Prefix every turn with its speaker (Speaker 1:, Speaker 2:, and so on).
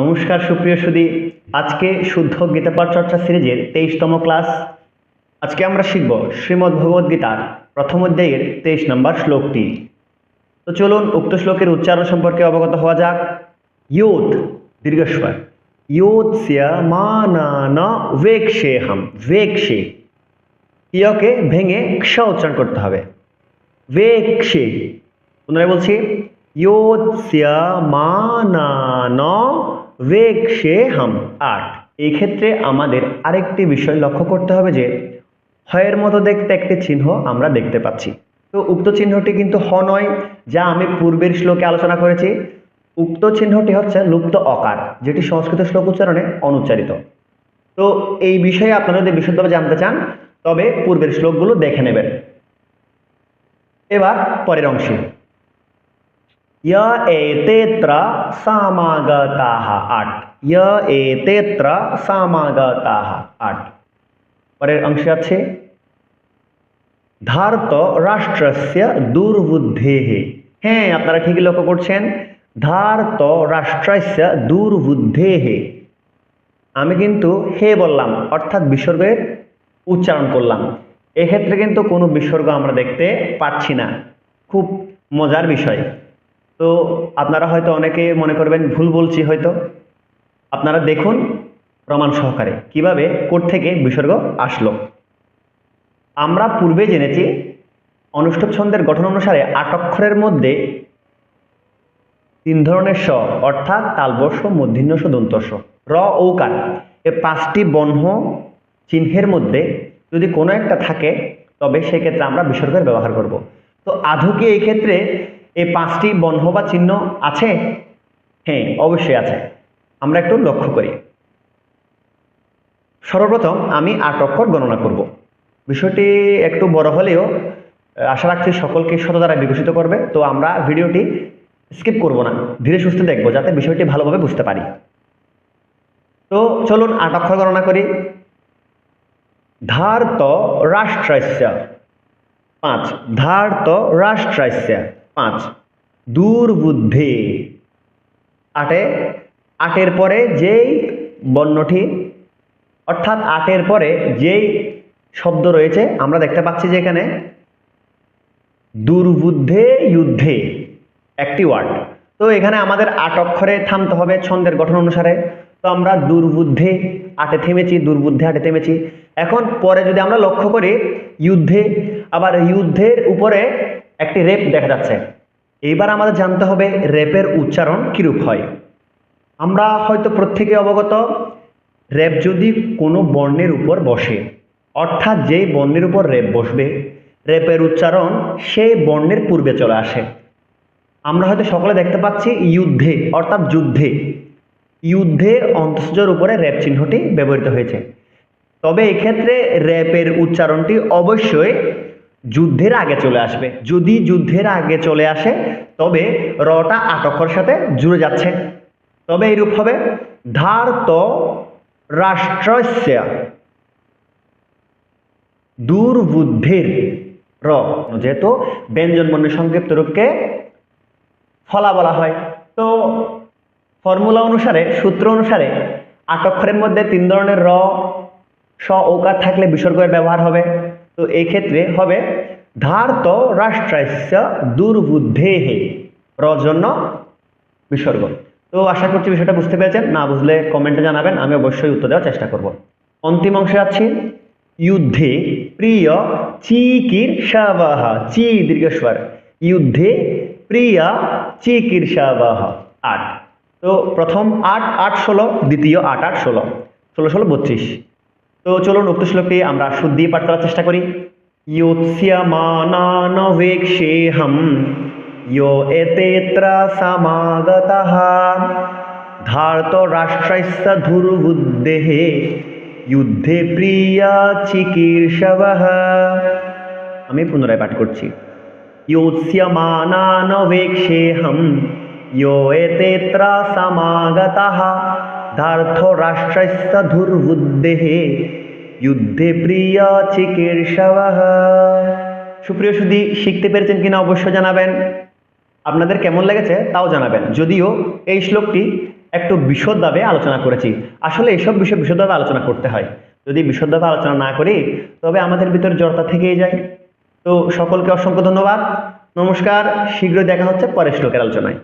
Speaker 1: নমস্কার, সুপ্রিয় সুদী আজকে শুদ্ধ গীতাপাঠ চর্চা সিরিজের তেইশতম ক্লাস। আজকে আমরা শিখব শ্রীমদ্ ভগবদ গীতার প্রথম অধ্যায়ের তেইশ নম্বর শ্লোকটি। তো চলুন, উক্ত শ্লোকের উচ্চারণ সম্পর্কে অবগত হওয়া যাক। ইয়োত দীর্ঘস্বর। ইয়োৎস্য মানান বেক্ষেহম বেক্ষে ইয়কে ভেঙে ক্ষ উচ্চারণ করতে হবে। বেক্ষে পুনরায় বলছি ইয়োৎস্যমানান বেক্ষেহম আট। এই ক্ষেত্রে আমাদের আরেকটি বিষয় লক্ষ্য করতে হবে যে, হয়ের মতো দেখতে একটি চিহ্ন আমরা দেখতে পাচ্ছি। তো উক্ত চিহ্নটি কিন্তু হ নয়, যা আমি পূর্বের শ্লোকে আলোচনা করেছি। উক্ত চিহ্নটি হচ্ছে লুপ্ত অকার, যেটি সংস্কৃত শ্লোক উচ্চারণে অনুচ্চারিত। তো এই বিষয়ে আপনারা যদি বিশদভাবে জানতে চান, তবে পূর্বের শ্লোকগুলো দেখে নেবেন। এবার পরের অংশে। य एतेऽत्र समागताः আট य एतेऽत्र समागताः আট পরের অংশে আছে ধার্ত রাষ্ট্রস্য দুর্বুদ্ধেः হ্যাঁ আপনারা ঠিকই লক্ষ্য করছেন ধার্ত রাষ্ট্রস্য দুর্বুদ্ধেः আমি কিন্তু হে বললাম অর্থাৎ বিসর্গের উচ্চারণ করলাম এক্ষেত্রে কিন্তু কোনো বিসর্গ আমরা দেখতে পাচ্ছি না খুব মজার বিষয় তো আপনারা হয়তো অনেকে মনে করবেন ভুল বলছি হয়তো। আপনারা দেখুন প্রমাণ সহকারে কীভাবে কোর্ট থেকে বিসর্গ আসলো। আমরা পূর্বে জেনেছি অনুষ্ঠব ছন্দের গঠন অনুসারে আট অক্ষরের মধ্যে তিন ধরনের স অর্থাৎ তালবর্ষ মূর্ধন্য স দন্তস্ব। র, ঔকার। এ পাঁচটি বহ্ন চিহ্নের মধ্যে যদি কোনো একটা থাকে, তবে সেক্ষেত্রে আমরা বিসর্গের ব্যবহার করব। তো আধুকে এই ক্ষেত্রে এই পাঁচটি বহ্ন বা চিহ্ন আছে? হ্যাঁ অবশ্যই আছে। আমরা একটু লক্ষ্য করি। সর্বপ্রথম আমি আট অক্ষর গণনা করব। বিষয়টি একটু বড় হলেও আশা রাখছি সকলকে শত দ্বারা বিকশিত করবে। তো আমরা ভিডিওটি স্কিপ করব না, ধীরে সুস্থে দেখব যাতে বিষয়টি ভালোভাবে বুঝতে পারি। তো চলুন আট অক্ষর গণনা করি। ধার্ত রাষ্ট্রস্য পাঁচ, ধার্ত রাষ্ট্রস্য পাঁচ। দুর্বুদ্ধে আটে। আটের পরে যেই বর্ণটি, অর্থাৎ আটের পরে যেই শব্দ রয়েছে, আমরা দেখতে পাচ্ছি যে এখানে দুর্বুদ্ধে যুদ্ধে, একটি ওয়ার্ড। তো এখানে আমাদের আট অক্ষরে থামতে হবে ছন্দের গঠন অনুসারে। তো আমরা দুর্বুদ্ধে, আটে থেমেছি, দুর্বুদ্ধে, আটে থেমেছি। এখন পরে যদি আমরা লক্ষ্য করি, যুদ্ধে, আবার যুদ্ধের উপরে একটি রেপ দেখা যাচ্ছে। এইবার আমাদের জানতে হবে রেপের উচ্চারণ কীরূপ হয়। আমরা হয়তো প্রত্যেকে অবগত, রেপ যদি কোনো বর্ণের উপর বসে, অর্থাৎ যেই বর্ণের উপর রেপ বসবে, রেপের উচ্চারণ সেই বর্ণের পূর্বে চলে আসে। আমরা হয়তো সকলে দেখতে পাচ্ছি যুদ্ধে অর্থাৎ যুদ্ধে। যুদ্ধে অন্তঃসূজের উপরে র্যাপ চিহ্নটি ব্যবহৃত হয়েছে। তবে এক্ষেত্রে র্যাপের উচ্চারণটি অবশ্যই যুদ্ধের আগে চলে আসবে। যদি যুদ্ধের আগে চলে আসে, তবে রটা আটক্ষর সাথে জুড়ে যাচ্ছে। তবে এইরূপ হবে। ধার্ত রাষ্ট্রস্য দুর্বুদ্ধির র। যেহেতু ব্যঞ্জন বর্ণের সংক্ষিপ্ত রূপকে ফলা বলা হয়। তো ফর্মুলা অনুসারে, সূত্র অনুসারে আট অক্ষরের মধ্যে তিন ধরনের র, স ওকার থাকলে বিসর্গের ব্যবহার হবে। তো এই ক্ষেত্রে হবে ধার্ত রাষ্ট্রাস্য দুর্বুদ্ধে হে জন্য বিসর্গ। তো আশা করছি বিষয়টা বুঝতে পেরেছেন। না বুঝলে কমেন্টে জানাবেন, আমি অবশ্যই উত্তর দেওয়ার চেষ্টা করব। অন্তিম অংশে আছি যুদ্ধে প্রিয় চিকিৎসাবাহ চি দীর্ঘস্বর। যুদ্ধে প্রিয়া চিকিৎসাবাহ আট। তো প্রথম আট আট ষোলো, দ্বিতীয় আট আট ষোলো। ষোলো ষোলো, বত্রিশ। তো চলুন উক্ত শ্লোকে আমরা শুদ্ধি পাঠ করার চেষ্টা করি। ইয়োৎস্যমানানবেক্ষেহম ইয়ো এতেত্র সমাগতঃ, ধার্ত রাষ্ট্রস্য ধুর্বুদ্ধেহে যুদ্ধে প্রিয়া আমি পুনরায় পাঠ করছি। ইয়োৎস্যমানানবেক্ষেহম यो एतेऽत्र समागतः धार्थराष्ट्रस्य धुर्बुद्धेः যুদ্ধে প্রিয় চিকিৎসবহ সুপ্রিয় সুদী শিখতে পেরেছেন কিনা অবশ্যই জানাবেন আপনাদের কেমন লেগেছে তাও জানাবেন যদিও এই শ্লোকটি একটু বিশদভাবে আলোচনা করেছি আসলে এইসব বিষয় বিশদভাবে আলোচনা করতে হয় যদি বিশদভাবে আলোচনা না করি তবে আমাদের ভিতরে জড়তা থেকেই যায় তো সকলকে অসংখ্য ধন্যবাদ নমস্কার শীঘ্রই দেখা হচ্ছে পরের শ্লোকের আলোচনায়